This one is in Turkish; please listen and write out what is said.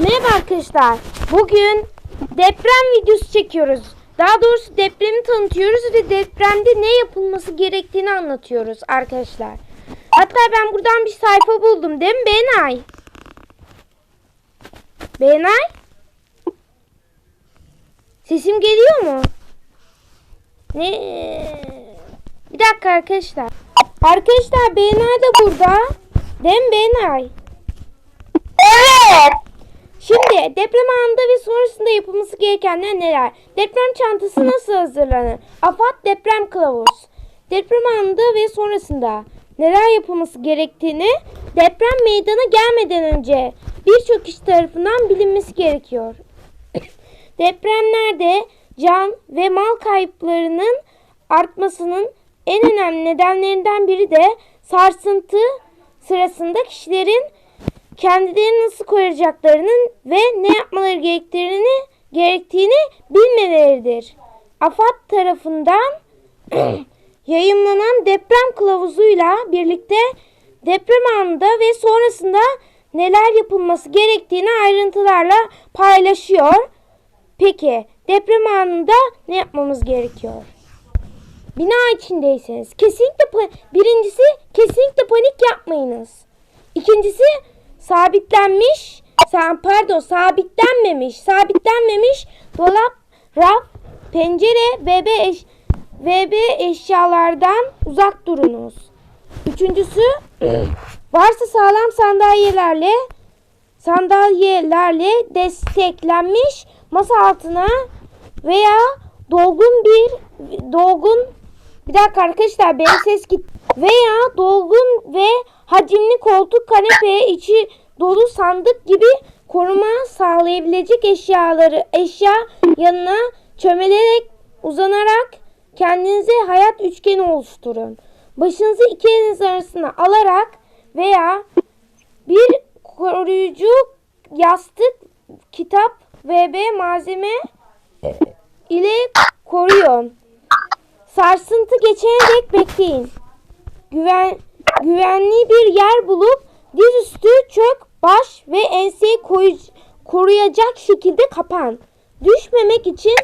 Merhaba arkadaşlar. Bugün deprem videosu çekiyoruz. Daha doğrusu depremi tanıtıyoruz ve depremde ne yapılması gerektiğini anlatıyoruz arkadaşlar. Hatta ben buradan bir sayfa buldum değil mi Benay? Benay? Sesim geliyor mu? Ne? Bir dakika arkadaşlar. Arkadaşlar Benay da burada. Değil mi Benay? Evet. Şimdi deprem anında ve sonrasında yapılması gerekenler neler? Deprem çantası nasıl hazırlanır? AFAD deprem kılavuz. Deprem anında ve sonrasında neler yapılması gerektiğini deprem meydana gelmeden önce birçok kişi tarafından bilinmesi gerekiyor. Depremlerde can ve mal kayıplarının artmasının en önemli nedenlerinden biri de sarsıntı sırasında kişilerin kendilerini nasıl koruyacaklarının ve ne yapmaları gerektiğini gerektiğini bilmeleridir. AFAD tarafından yayımlanan deprem kılavuzuyla birlikte deprem anında ve sonrasında neler yapılması gerektiğini ayrıntılarla paylaşıyor. Peki deprem anında ne yapmamız gerekiyor? Bina içindeyseniz kesinlikle birincisi kesinlikle panik yapmayınız. İkincisi sabitlenmiş, sa- pardon sabitlenmemiş, sabitlenmemiş. Dolap, raf, pencere ve be eş, ve be eşyalardan uzak durunuz. Üçüncüsü varsa sağlam sandalyelerle sandalyelerle desteklenmiş masa altına veya dolgun bir dolgun bir dakika arkadaşlar benim ses git veya dolgun ve hacimli koltuk kanepe içi dolu sandık gibi koruma sağlayabilecek eşyaları eşya yanına çömelerek uzanarak kendinize hayat üçgeni oluşturun. Başınızı iki eliniz arasına alarak veya bir koruyucu yastık, kitap ve malzeme ile koruyun. Sarsıntı geçene dek bekleyin. Güven, güvenli bir yer bulup dizüstü çök, baş ve enseyi koruyacak şekilde kapan. Düşmemek için